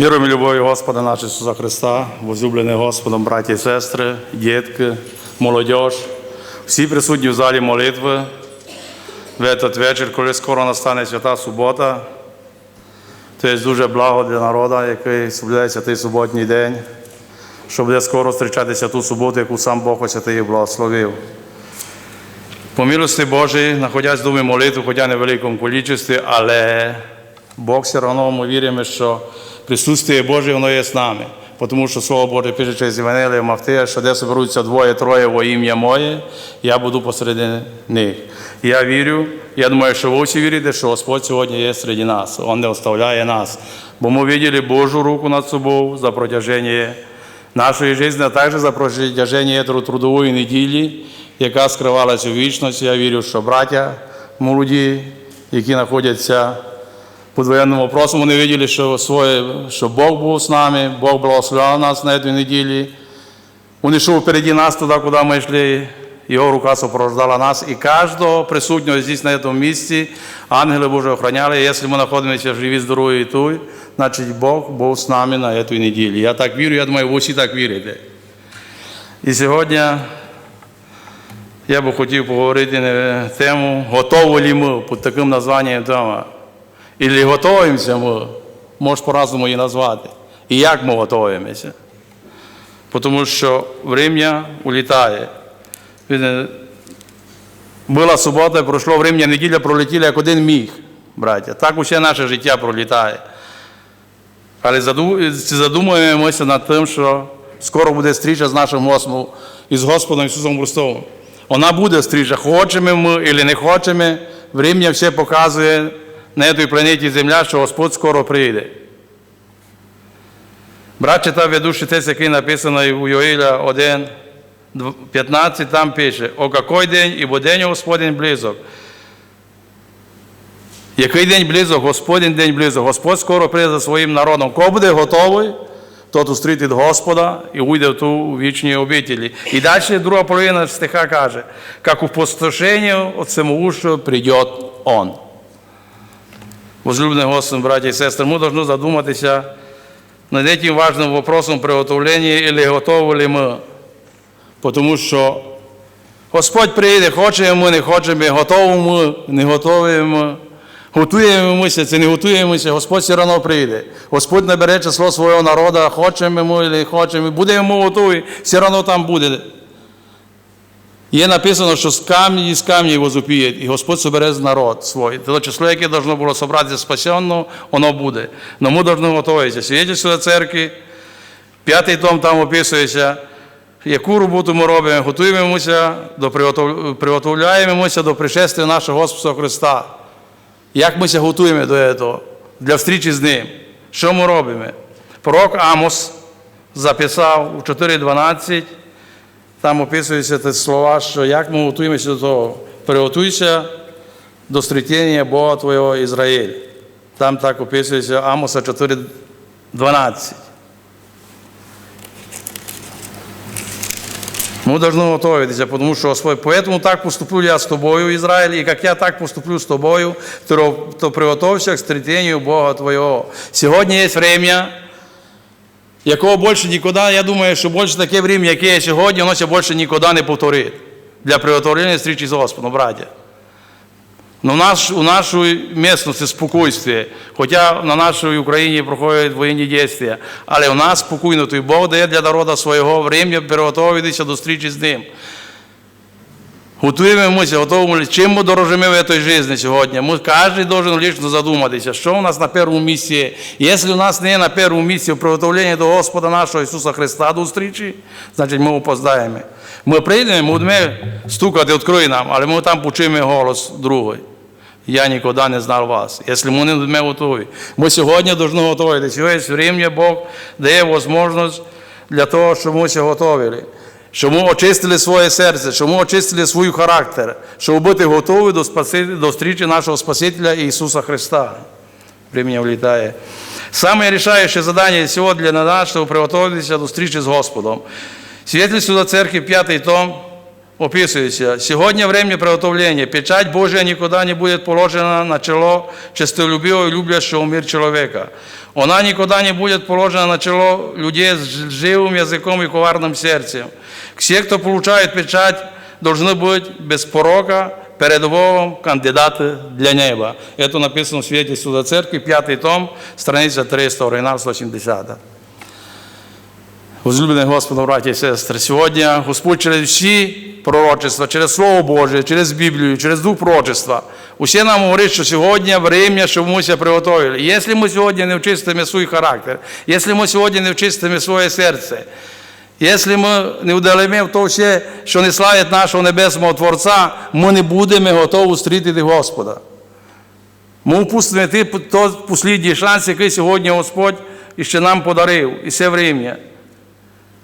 Міром і любов'ю Господа нашого Ісуса Христа, возлюблені Господом, браті і сестри, дітки, молодь, всі присутні в залі молитви в этот вечір, коли скоро настане свята субота. Це є дуже благо для народу, який соблюдається цей суботній день, що буде скоро зустрічатися ту суботу, яку сам Бог Освятий і благословив. По милості Божій, знаходясь в домі молитви, хоча не в великому кількості, але Бог все одно ми віримо, що присутствие Боже воно є з нами. Тому що Слово Боже пише через Євангелія Мавтея, що де соберуться двоє-троє во ім'я моє, я буду посередині них. Я вірю, я думаю, що ви всі вірите, що Господь сьогодні є серед нас, Він не оставляє нас. Бо ми бачили Божу руку над собою за протяження нашої життя, а також за протяження трудової неділі, яка скривалася у вічності. Я вірю, що браття молоді, які знаходяться під воєнним вопросом, вони бачили, що, своє, що Бог був з нами, Бог благословляв нас на цій неділі. Він йшов впереді нас туди, куди ми йшли. Його рука сопровождала нас, і кожного присутнього здесь на цьому місці ангели Божі охраняли. Якщо ми знаходимося живі, здорові і тут, значить Бог був з нами на цій неділі. Я так вірю, я думаю, ви всі так вірите. І сьогодні я би хотів поговорити на тему, готові ли ми під таким названням тема. Ілі готуємося ми, може по-разному її назвати. І як ми готуємося. Тому що время улітає. Видите, Була субота, пройшло время, неділя пролетіла як один міг, браття. Так усе наше життя пролітає. Але заду- задумуємося над тим, що скоро буде стріча з нашим Господом і з Господом Ісусом Христом. Вона буде стріча, хочемо ми або не хочемо. Время все показує на цій планеті Земля, що Господь скоро прийде. Брат читав ведучий тест, який написаний у Йоїля 1, 15, там пише, о який день, ібо день Господень близок. Який день близок, Господень день близок. Господь скоро прийде за своїм народом. Кого буде готовий, тот устрітить Господа і уйде в ту вічні обителі. І далі друга половина стиха каже, як у пустошенні от самоушого прийде Он. Возлюблений Господь, браті і сестри, ми повинні задуматися над этим важным вопросом приготовления или готові ли ми. Тому що Господь прийде, хочемо ми, не хочемо, готові ми, не готові ми. Готуємося, це не готуємося, Господь все одно прийде. Господь набере число свого народу, хочемо ми, не хочемо, будемо ми готові, все одно там буде. Є написано, що з камні з камні зупіють, і Господь собере народ свій. Те число, яке должно було собратися спасенно, воно буде. Но ми повинні готуватися. Свідчення церкви, п'ятий том там описується, яку роботу ми робимо, готуємося, до приготовляємося до пришестя нашого Господа Христа. Як ми ся готуємо до цього, для встрічі з Ним? Що ми робимо? Пророк Амос записав у 4.12, там описуються ті слова, що як ми готуємося до того. Приготуйся до зустрічення Бога Твого Ізраїль. Там так описується Амоса 4.12. Мы должны готовиться, потому что Господь, поэтому так поступлю я с тобою, Израиль, и как я так поступлю с тобою, то, то приготовься к встретению Бога твоего. Сегодня есть время, якого більше нікуди, я думаю, що більше таке время, яке є сьогодні, воно ще більше ніколи не повторить для приготовлення зустрічі з Господом, браття. Но в наш, у нашій місцевості спокійствие, хоча на нашій Україні проходять воєнні дії, але у нас спокійно, то й Бог дає для народу свого время приготуватися до зустрічі з ним. Готуємося, готуємо, чим ми дорожимо в цій житті сьогодні. Ми кожен должен лично задуматися, що у нас на першому місці. Якщо у нас не є на першому місці приготовлення до Господа нашого Ісуса Христа до зустрічі, значить ми опоздаємо. Ми прийдемо, будемо стукати, відкрий нам, але ми там почуємо голос другий. Я ніколи не знав вас, якщо ми не будемо готові. Ми сьогодні повинні готуватися. Сьогодні Бог дає можливість для того, щоб ми все готовили Щоб ми очистили своє серце, щоб ми очистили свій характер, щоб бути готові до, спаси, до зустрічі нашого Спасителя Ісуса Христа. Времени влітає. Саме рішаюче задання сьогодні для нас, щоб приготуватися до зустрічі з Господом. Свідетельство до церкви, п'ятий том, описується. Сьогодні время приготовлення. Печать Божия ніколи не буде положена на чоло честолюбивого і люблящого мир чоловіка. Она никогда не будет положена на чело людей с живым языком и коварным сердцем. Все, кто получает печать, должны быть без порока перед Богом кандидаты для неба. Это написано в свидетельстве до церкви, 5 том, страниця 300, оригінал 170. Возлюблені Господом, браті і сестри, сьогодні Господь через всі пророчества, через Слово Боже, через Біблію, через Дух пророчества, усі нам говорить, що сьогодні время, щоб ми себе приготовили. Якщо ми сьогодні не вчистимо свій характер, якщо ми сьогодні не вчистимо своє серце, якщо ми не вдалимо в то все, що не славить нашого Небесного Творця, ми не будемо готові зустріти Господа. Ми впустимо той послідній шанс, який сьогодні Господь ще нам подарив, і все время.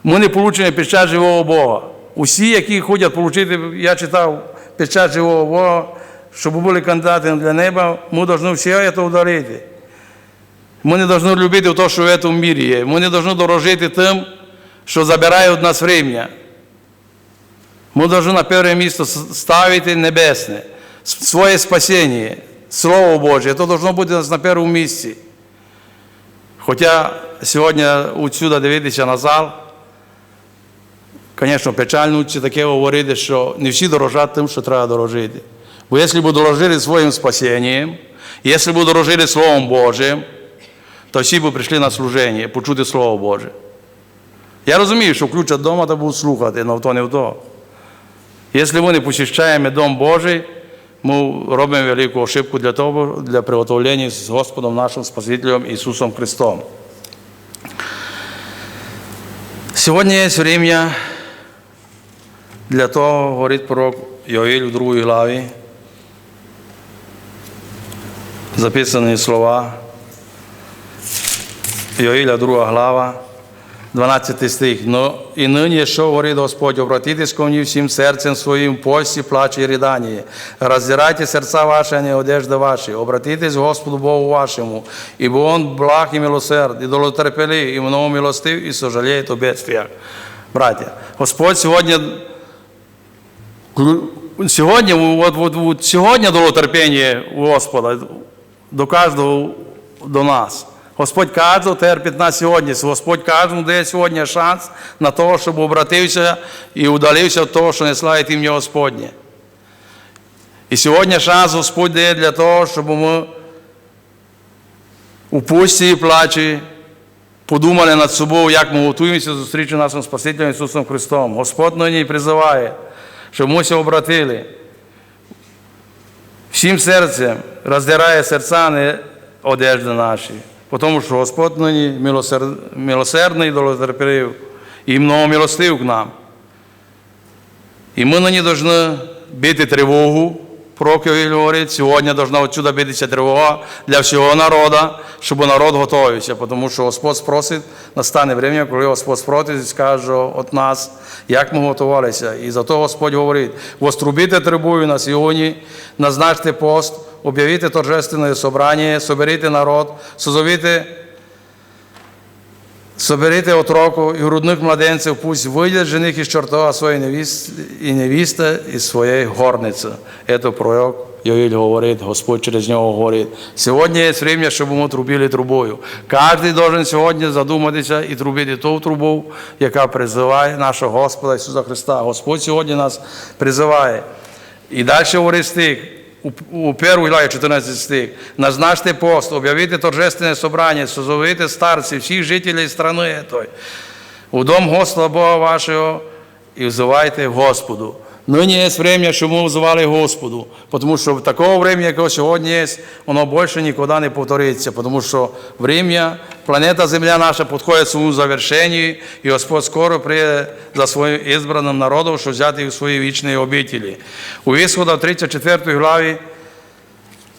Ми не получимо печать живого Бога. Усі, які хочуть отримати, я читав печать живого Бога, щоб були кандидатами для неба, ми повинні все це ударити. Ми не повинні любити те, що в цьому мірі є. Ми не повинні дорожити тим, що забирає від нас время. Ми повинні на перше місце ставити небесне, своє спасіння, Слово Боже. Це повинно бути нас на першому місці. Хоча сьогодні отсюди дивитися на зал, Звісно, печально це таке говорити, що не всі дорожать тим, що треба дорожити. Бо якщо б дорожили своїм спасінням, якщо б дорожили Словом Божим, то всі б прийшли на служення, почути Слово Боже. Я розумію, що включать вдома та будуть слухати, але то не в то. Якщо ми не посіщаємо Дом Божий, ми робимо велику ошибку для того, для приготовлення з Господом нашим Спасителем Ісусом Христом. Сьогодні є время для того, говорить пророк Йоїль у другій главі. Записані слова. Йоїля, друга глава, 12 стих. Но і нині, що говорить Господь, обратитесь ко мені всім серцем своїм, пості, плаче і ридання. Роздирайте серця ваші, а не одежди ваші. Обратитесь Господу Богу вашому, ибо Он благ і милосерд, і долотерпелив, і много милостив, і сожаліє о бедствиях. Браття, Господь сьогодні Сьогодні, от, от, от, сьогодні дало терпіння у Господа до кожного до нас. Господь кожного терпить нас сьогодні. Господь кожному дає сьогодні шанс на те, щоб обратився і удалився від того, що не славить ім'я Господнє. І сьогодні шанс Господь дає для того, щоб ми у пусті і плачі подумали над собою, як ми готуємося зустрічі нашим Спасителем Ісусом Христом. Господь нині призиває щоб ми обратили. Всім серцем роздирає серця, не одежди наші. Тому що Господь нині милосердний долотерпів і много милостив к нам. І ми нині повинні бити тривогу, Йовіль говорить, сьогодні повинна отсюда битися тривога для всього народу, щоб народ готувався, тому що Господь спросить, настане время, коли Господь спросить і скаже від нас, як ми готувалися. І зато Господь говорить, вострубите трибую на сьогодні, назначте пост, об'явите торжественне собрання, соберите народ, созовите Соберите отроку і грудних младенців, пусть вийдуть жених із чортова своєї невісти, і невіста із своєї горниці. Це пророк Йоїль говорить, Господь через нього говорить. Сьогодні є время, щоб ми трубили трубою. Кожен должен сьогодні задуматися і трубити ту трубу, яка призиває нашого Господа Ісуса Христа. Господь сьогодні нас призиває. І далі говорить стих, у первій главі 14 стих. Назначте пост, об'явите торжественне собрання, созовите старців, всіх жителів страни той. У дом Господа Бога вашого і взивайте Господу. Нині є время, що ми взивали Господу, тому що в такого времени, яке сьогодні є, воно більше ніколи не повториться, тому що время, планета Земля наша підходить своєму завершенню, і Господь скоро прийде за своїм ізбраним народом, щоб взяти їх у свої вічні обителі. У Ісхода 34 главі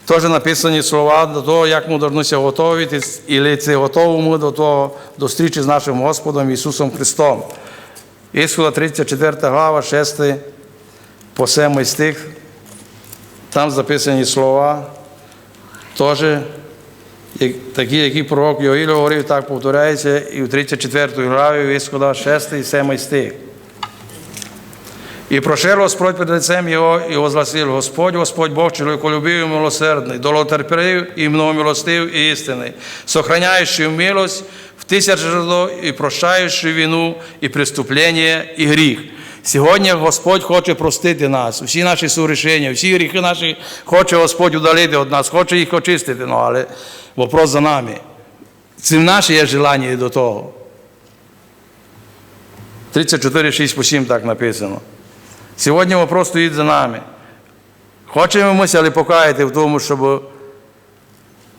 теж написані слова до того, як ми повинні готувати, і це готові ми до того, до зустрічі з нашим Господом Ісусом Христом. Ісхода 34 глава, 6 по 7 стих, там записані слова, теж такі, які пророк Йоїль говорив, так повторяється і в 34 главі Ісхода 6 і 7 стих. И прошел Господь пред лицем его и возгласил, Господь, Господь Бог, человеколюбивый и милосердный, долготерпелив и многомилостив и истинный, сохраняющий милость в тысячи жертв и прощающий вину і преступлення і гріх. Сьогодні Господь хоче простити нас, всі наші согрішення, всі гріхи наші хоче Господь удалити від нас, хоче їх очистити, ну, але вопрос за нами. Це наше є желання і до того. 34, 6 по 7 так написано. Сьогодні вопрос стоїть за нами. Хочемо ми але покаяти в тому, щоб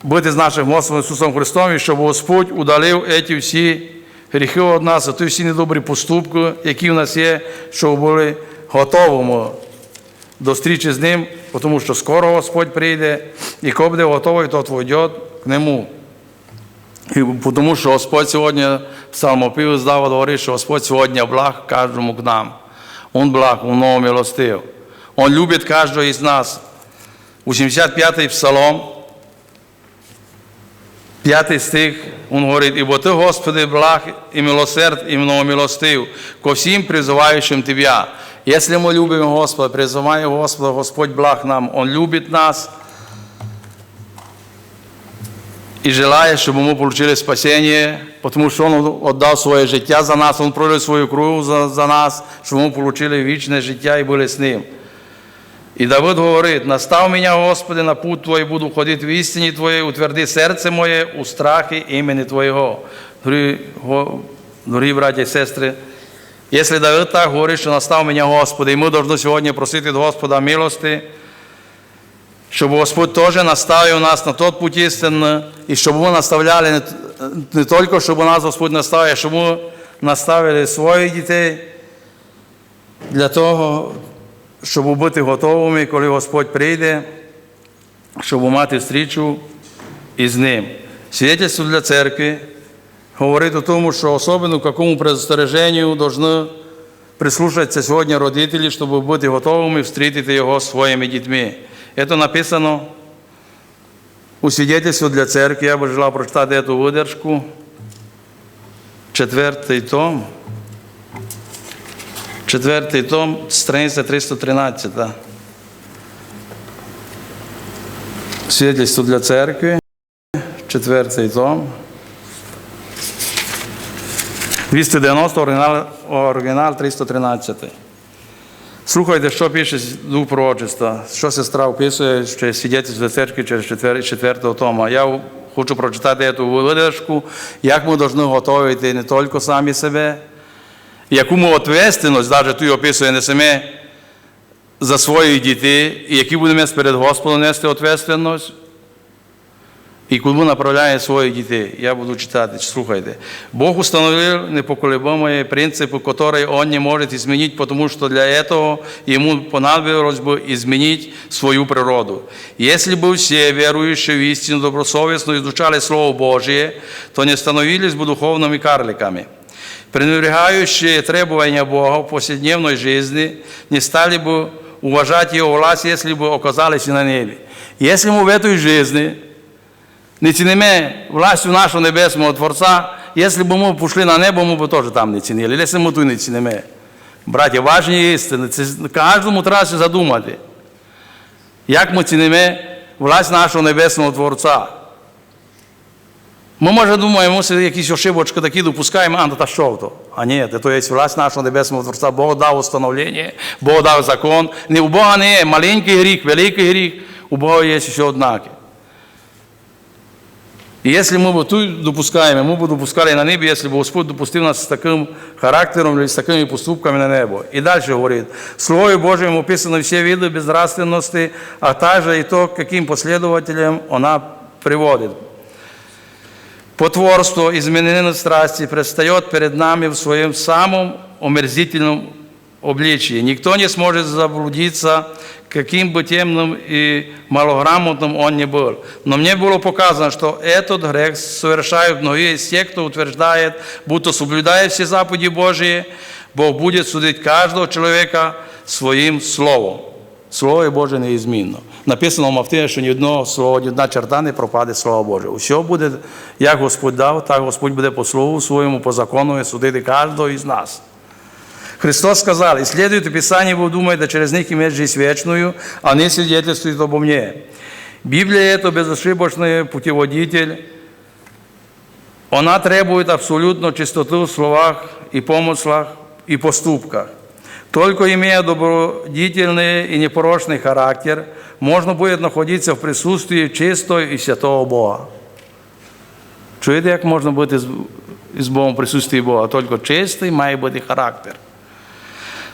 бути з нашим Господом Ісусом Христом, і щоб Господь удалив ці всі гріхи від нас, а ті всі недобрі поступки, які в нас є, щоб були готовими до зустрічі з Ним, тому що скоро Господь прийде, і коли буде готовий, то твій к Нему. І тому що Господь сьогодні в псалмопіві здав говорить, що Господь сьогодні благ кожному к нам. Он благ, Он милостив. Он любит каждого из нас. 85-й псалом, 5 стих, он говорит, «Ибо Ты, Господи, благ и милосерд и многомилостив ко всем призывающим Тебя». Если мы любим Господа, призываем Господа, Господь благ нам, Он любит нас и желает, чтобы мы получили спасение, потому что Он отдал свое життя за нас, Он пролил свою кровь за, за нас, чтобы мы получили вечное життя и были с Ним. І Давид говорить, настав мене, Господи, на путь Твій, буду ходити в істині Твоїй, утверди серце моє у страхі імені Твоєго. Дорогі, дорогі браті і сестри, якщо Давид так говорить, що настав мене, Господи, і ми повинні сьогодні просити Господа милости, щоб Господь теж наставив нас на тот путь істинний, і щоб ми наставляли не, не тільки, щоб нас Господь наставив, а щоб ми наставили своїх дітей для того, щоб бути готовими, коли Господь прийде, щоб мати зустрічу із Ним. Свідетельство для церкви говорить о тому, що особливо к якому предостереженню повинні прислушатися сьогодні родителі, щоб бути готовими встрітити його своїми дітьми. Це написано у свідетельстві для церкви. Я би желав прочитати цю видержку. Четвертий том. Четвертий том, страниця 313. Свідетельство для церкви. Четвертий том. 290, оригінал, оригінал 313. Слухайте, що пише Дух пророчества, що сестра описує, що свідетельство церкви через четвер- четвертого тома. Я хочу прочитати цю видержку, як ми повинні готувати не тільки самі себе, яку ми відповідальність, навіть тут описує, несемо за своїх дітей, і які будемо перед Господом нести відповідальність, і куди направляє своїх дітей. Я буду читати, слухайте. Бог установил непоколебимые принципы, которые Он не может изменить, потому что для этого Ему понадобилось бы изменить свою природу. Если бы все верующие в истину добросовестно изучали Слово Божие, то не становились бы духовными карликами. Пренебрегающие требования Бога в повседневной жизни не стали бы уважать Его власть, если бы оказались на небе. Если мы в этой жизни не цінимо властю нашого Небесного Творця, якщо б ми пішли на небо, ми б теж там не цінили. Якщо ми тут не цінимо. Браті, важні істини, це кожному треба се задумати. Як ми цінимо власть нашого Небесного Творця? Ми, може, думаємо, що якісь ошибочки такі допускаємо, а та що то? А ні, це є власть нашого Небесного Творця. Бог дав установлення, Бог дав закон. Не у Бога не є маленький гріх, великий гріх, у Бога є все однаке. І якщо ми б тут допускаємо, ми б допускали на небі, якщо б Господь допустив нас з таким характером і з такими поступками на небо. І далі говорить, в Слові Божьем описано всі види безнравственности, а также і то, яким последователям вона приводить Потворство, изменение страсти предстает перед нами в своем самом омерзительном обличии. Никто не сможет заблудиться, каким бы темным и малограмотным он ни был. Но мне было показано, что этот грех совершают многие из тех, кто утверждает, будто соблюдая все заповеди Божьи, Бог будет судить каждого человека своим словом. Слово Боже неізмінно. Написано в Мавтині, що ні одного слова, ні одна черта не пропаде Слово Боже. Усе буде, як Господь дав, так Господь буде по слову своєму, по закону і судити кожного із нас. Христос сказал, исследуйте Писание, вы думаете, через них иметь жизнь вечную, а они свидетельствуют обо мне. Библия – это безошибочный путеводитель. Она требует абсолютно чистоты в словах и помыслах и поступках. Только имея добродетельный и непорочный характер, можно будет находиться в присутствии чистого и святого Бога. Чуєте, як можна бути з, з Богом в присутствии Бога? Тільки чистий має бути характер.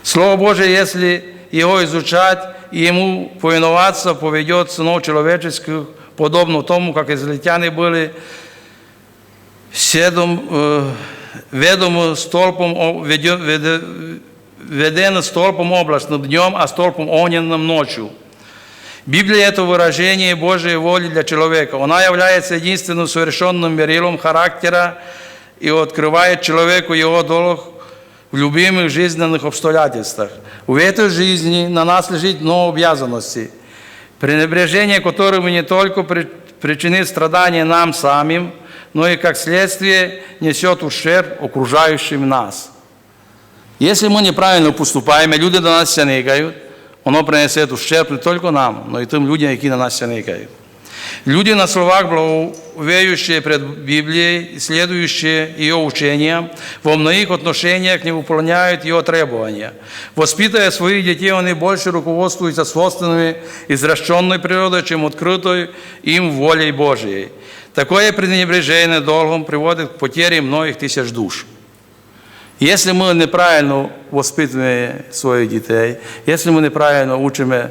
Слово Божие, если его изучать и ему повиноваться, поведет сынов человеческих, подобно тому, как израильтяне были седом, э, ведомы столпом, о- ведё- веде- ведены столпом облачным днем, а столпом огненным ночью. Библия – это выражение Божьей воли для человека. Она является единственным совершенным мерилом характера и открывает человеку его долг в любимых жизненных обстоятельствах. В этой жизни на нас лежит много обязанностей, пренебрежение которыми не только при- причинит страдания нам самим, но и как следствие несет ущерб окружающим нас. Если мы неправильно поступаем, и люди до нас сяныкают, оно принесет ущерб не только нам, но и тем людям, які на нас сяныкают. Люди на словах, благовеющие пред Библией, следующие ее учениям, во многих отношениях не выполняют ее требования. Воспитывая своих детей, они больше руководствуются собственными извращенной природой, чем открытой им волей Божией. Такое пренебрежение долгом приводит к потере многих тысяч душ. Если мы неправильно воспитуємо своїх дітей, якщо ми неправильно учимо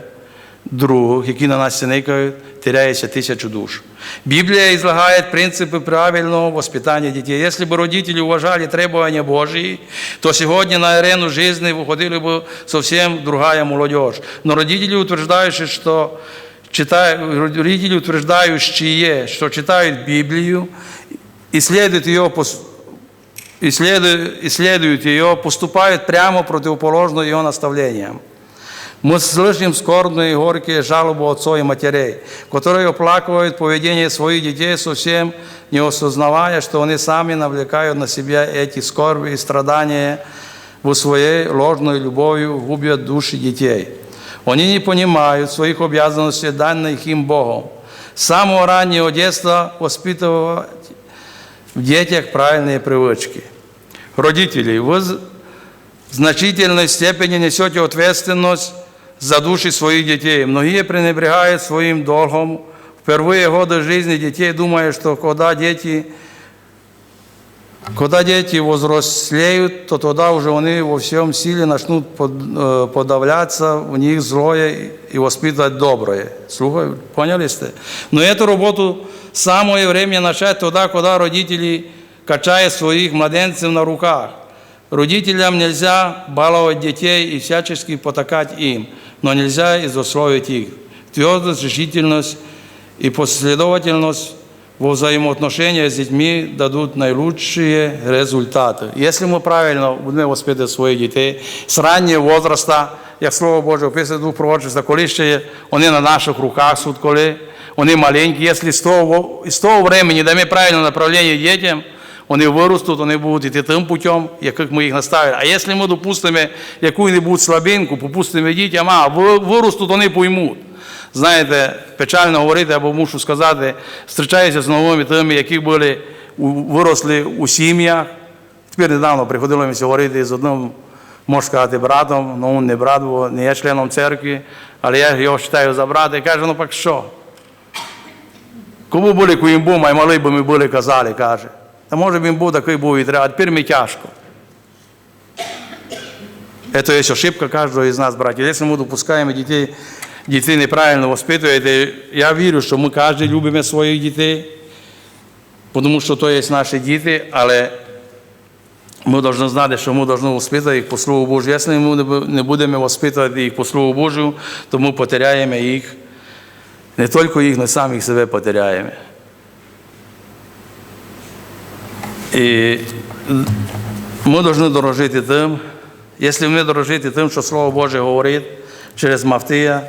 других, які на нас синикають, теряється тисячу душ. Біблія излагає принципи правильного воспитания детей. Если бы родители уважали требования Божьи, то сегодня на арену жизни выходила бы совсем другая молодежь. Но родители, утверждающие, что читают, родители, утверждающие, что читают Библию, исследуют ее по исследуют, исследуют ее, поступают прямо противоположно ее наставлениям. Мы слышим скорбные и горькие жалобы отцов и матерей, которые оплакивают поведение своих детей, совсем не осознавая, что они сами навлекают на себя эти скорби и страдания в своей ложной любовью губят души детей. Они не понимают своих обязанностей, данных им Богом. С самого раннего детства воспитывать в детях правильные привычки. Родители, вы в значительной степени несете ответственность за души своих детей. Многие пренебрегают своим долгом. В первые годы жизни детей думая, что когда дети, когда дети возрослеют, то тогда уже они во всем силе начнут под- э, подавляться в них злое и воспитывать доброе. Слухай, поняли сте? Но эту работу самое время начать тогда, когда родители качают своих младенцев на руках. Родителям нельзя баловать детей и всячески потакать им, но нельзя изословить их. Твердость, решительность и последовательность во взаимоотношениях с детьми дадут наилучшие результаты. Если мы правильно будем воспитывать своих детей с раннего возраста, як Слово Боже описує дух пророчества, коли ще є, вони на наших руках суд, коли вони маленькі, якщо з того, з того времени дамо правильне направлення дітям, вони виростуть, вони будуть йти тим путем, яких ми їх наставили. А якщо ми допустимо яку-небудь слабинку, попустимо дітям, а виростуть, вони поймуть. Знаєте, печально говорити, або мушу сказати, зустрічаюся з новими тими, які були, виросли у сім'ях. Тепер недавно приходилося говорити з одним, можна сказати, братом, ну він не брат, бо не є членом церкви, але я його вважаю за брата і кажу, ну так що? Кому були куїмбума, і малий би ми були казали, каже. Та може б він був такий був і треба, а тепер мені тяжко. Это есть ошибка каждого из нас, братья. Если мы допускаем детей, детей неправильно воспитывать, я верю, что мы каждый любим своих детей, потому что то есть наши дети, але ми повинні знати, що ми повинні воспитувати їх по Слову Божу. Якщо ми не будемо воспитувати їх по Слову Божу, то ми потеряємо їх, не тільки їх, але самих себе потеряємо. І ми повинні дорожити тим, якщо ми дорожити тим, що Слово Боже говорить через Мавтія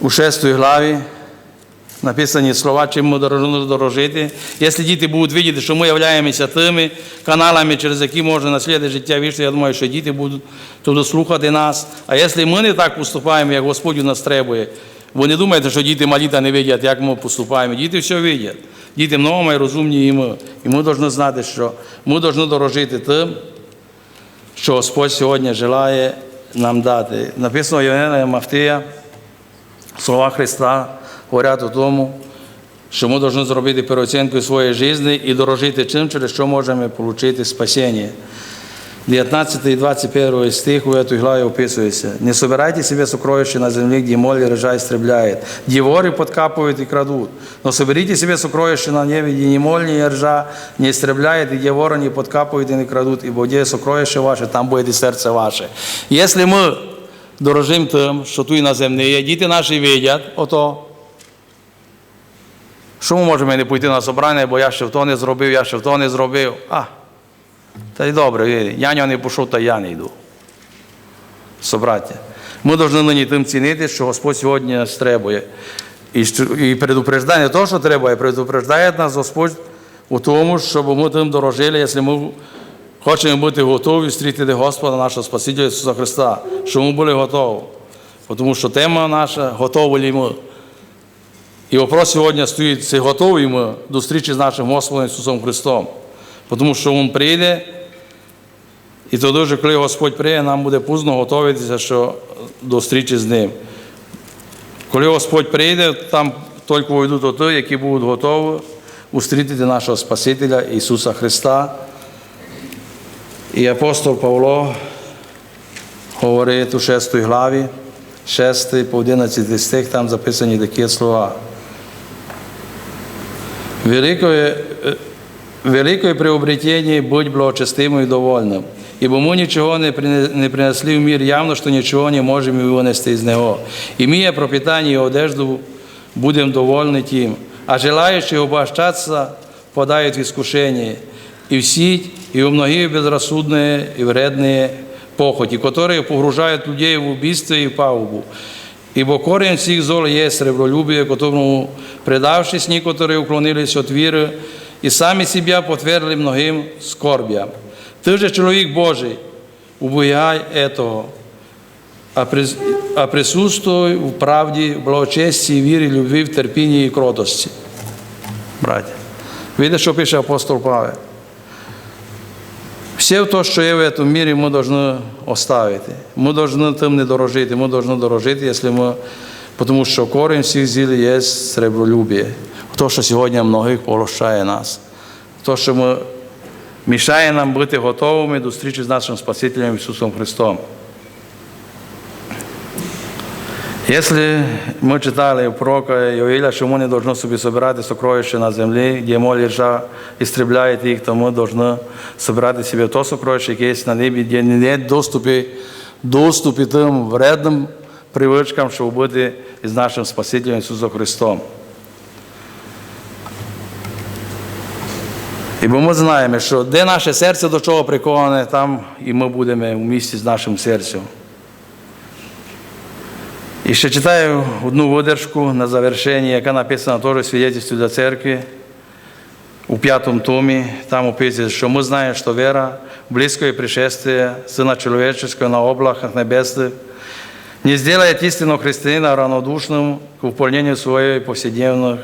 у 6 главі, написані слова, чим ми повинні дорожити. Якщо діти будуть бачити, що ми являємося тими каналами, через які можна наслідувати життя вічне, я думаю, що діти будуть туди слухати нас. А якщо ми не так поступаємо, як Господь у нас требує, ви не думаєте, що діти малі та не видять, як ми поступаємо. Діти все видять. Діти много і розумні і ми. І ми повинні знати, що ми повинні дорожити тим, що Господь сьогодні желає нам дати. Написано Євгена Мафтія, слова Христа говорять у тому, що ми повинні зробити переоцінку своєї житті і дорожити чим, через що можемо отримати спасіння. 19 и 21 стих в этой главе описывается. «Не собирайте себе сокровища на земле, где моль и ржа истребляет, где воры подкапывают и крадут. Но соберите себе сокровища на небе, где ни моль, ни ржа не истребляет, и где воры не подкапывают и не крадут, ибо где сокровище ваше, там будет и серце ваше». Если мы дорожим тим, що тут на землі є, діти наші видять, ото, що ми можемо не пойти на собрання, бо я ще в то не зробив, я ще в то не зробив. А, та й добре, я не пішов, та я не йду. Собраття. Ми повинні нині тим цінити, що Господь сьогодні нас требує. І, і предупреждає того, що треба, і предупреждає нас Господь у тому, щоб ми тим дорожили, якщо ми хочемо бути готові зустріти Господа нашого Спасителя Ісуса Христа, щоб ми були готові. Тому що тема наша готові ли ми. І вопрос сьогодні стоїть, чи готові ми до зустрічі з нашим Господом Ісусом Христом. Тому що Він прийде, і тоді, вже, коли Господь прийде, нам буде пізно готуватися що до зустрічі з Ним. Коли Господь прийде, там тільки вийдуть ті, які будуть готові зустріти нашого Спасителя Ісуса Христа. І апостол Павло говорить у 6 главі, 6 по 11 стих, там записані такі слова. Великое, э, великое приобретение быть благочестивым и довольным. Ибо мы ничего не прине- не принесли в мир явно, что ничего не можем и вынести из него. Имея пропитание и одежду, будем довольны тем. А желающие обольщаться подают в искушение и в сеть, и в многие безрассудные и вредные похоти, которые погружают людей в убийство и в пагубу. Ибо корень всіх зол є сребролюбие, которому, предавшись, некоторые уклонились от віри і самі себя потвердили многим скорбям. Ти же чоловік Божий, убігай этого, а, прис- присутствуй в правді, в благочесті, вірі, любві, в терпінні і кротості. Браття, видите, що пише апостол Павел? Все то, що є в цьому мірі, ми повинні оставити. Ми повинні тим не дорожити. Ми повинні дорожити, якщо ми, тому що корінь всіх зіл є сребролюбие. То, що сьогодні многих полощає нас. То, що ми мішає нам бути готовими до зустрічі з нашим Спасителем Ісусом Христом. Если мы читали пророка Йоїля, що ми не повинні собі збирати сокровища на землі, де моль ржа істребляє їх, то ми повинні збирати собі то сокровище, яке є на небі, де не доступи, доступи тим вредним привичкам, щоб бути з нашим Спасителем Ісусом Христом. І бо ми знаємо, що де наше серце до чого приковане, там і ми будемо в місті з нашим серцем. І ще читаю одну видержку на завершення, яка написана теж в для церкви у п'ятому томі. Там описується, що ми знаємо, що вера в близкое пришествие Сына Человеческого на облаках небесных не сделает истинного христианина равнодушным к выполнению своей повседневных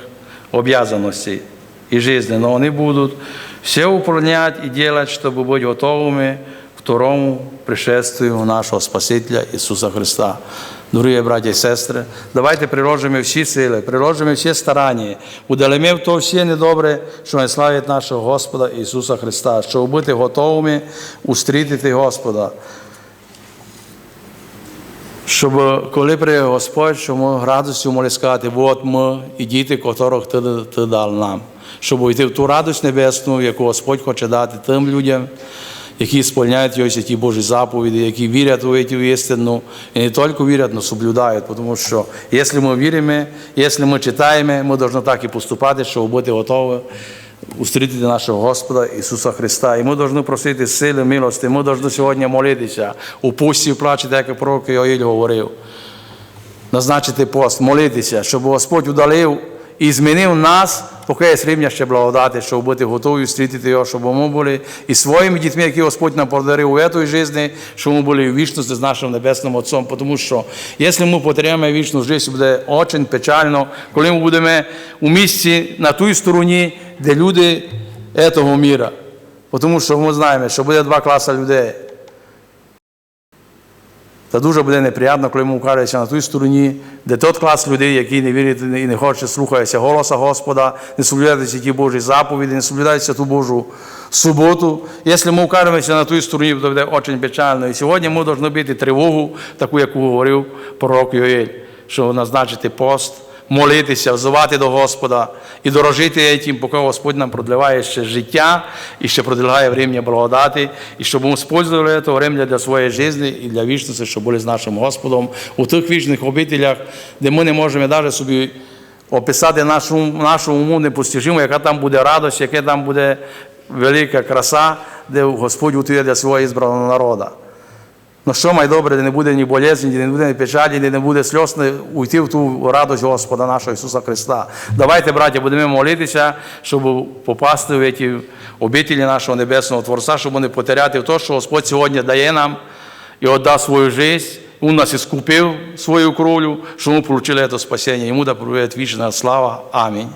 обязанностей и жизни, но они будут все выполнять и делать, чтобы быть готовыми к второму пришествию нашого Спасителя Ісуса Христа. Дорогі браті і сестри, давайте приложимо всі сили, приложимо всі старання, удалимо то все недобре, що не славить нашого Господа Ісуса Христа, щоб бути готовими устрітити Господа. Щоб коли прийде Господь, щоб ми радістю могли сказати, от ми і діти, котрих ти, ти дав нам. Щоб увійти в ту радість небесну, яку Господь хоче дати тим людям, які сповняють його ті Божі заповіді, які вірять у цю істину, і не тільки вірять, але соблюдають. Тому що, якщо ми віримо, якщо ми читаємо, ми повинні так і поступати, щоб бути готові устрітити нашого Господа Ісуса Христа. І ми повинні просити сили, милості, ми повинні сьогодні молитися, у пусті плачити, як пророк Йоїль говорив. Назначити пост, молитися, щоб Господь удалив і змінив нас, поки є рівня ще благодати, щоб бути готові зустріти його, щоб ми були і своїми дітьми, які Господь нам подарив у цій житті, щоб ми були в вічності з нашим Небесним Отцом. Тому що, якщо ми потеряємо вічну життя, буде дуже печально, коли ми будемо у місці на тій стороні, де люди цього міра. Тому що ми знаємо, що буде два класи людей. Та дуже буде неприємно, коли ми окажемося на тій стороні, де той клас людей, які не вірять і не хочуть слухатися голоса Господа, не соблюдаються ті Божі заповіді, не соблюдаються ту Божу суботу. Якщо ми окажемося на тій стороні, то буде дуже печально. І сьогодні ми повинні бити тривогу, таку, яку говорив пророк Йоель, що назначити пост, молитися, взивати до Господа і дорожити тим, поки Господь нам продліває ще життя і ще продовжує врем'я благодати, і щоб ми спользували це время для своєї життя і для вічності, щоб були з нашим Господом у тих вічних обителях, де ми не можемо навіть собі описати нашу, нашу уму непостижиму, яка там буде радость, яка там буде велика краса, де Господь готує для свого ізбраного народу. Ну що май де не буде ні болезні, де не буде ні печалі, де не буде сльоз, не уйти в ту радость Господа нашого Ісуса Христа. Давайте, браття, будемо молитися, щоб попасти в ці обітелі нашого Небесного Творця, щоб не потеряти те, що Господь сьогодні дає нам і віддав свою життя. Він нас іскупив свою кров'ю, що ми отримали це спасіння. Йому да проведет вічна слава. Амінь.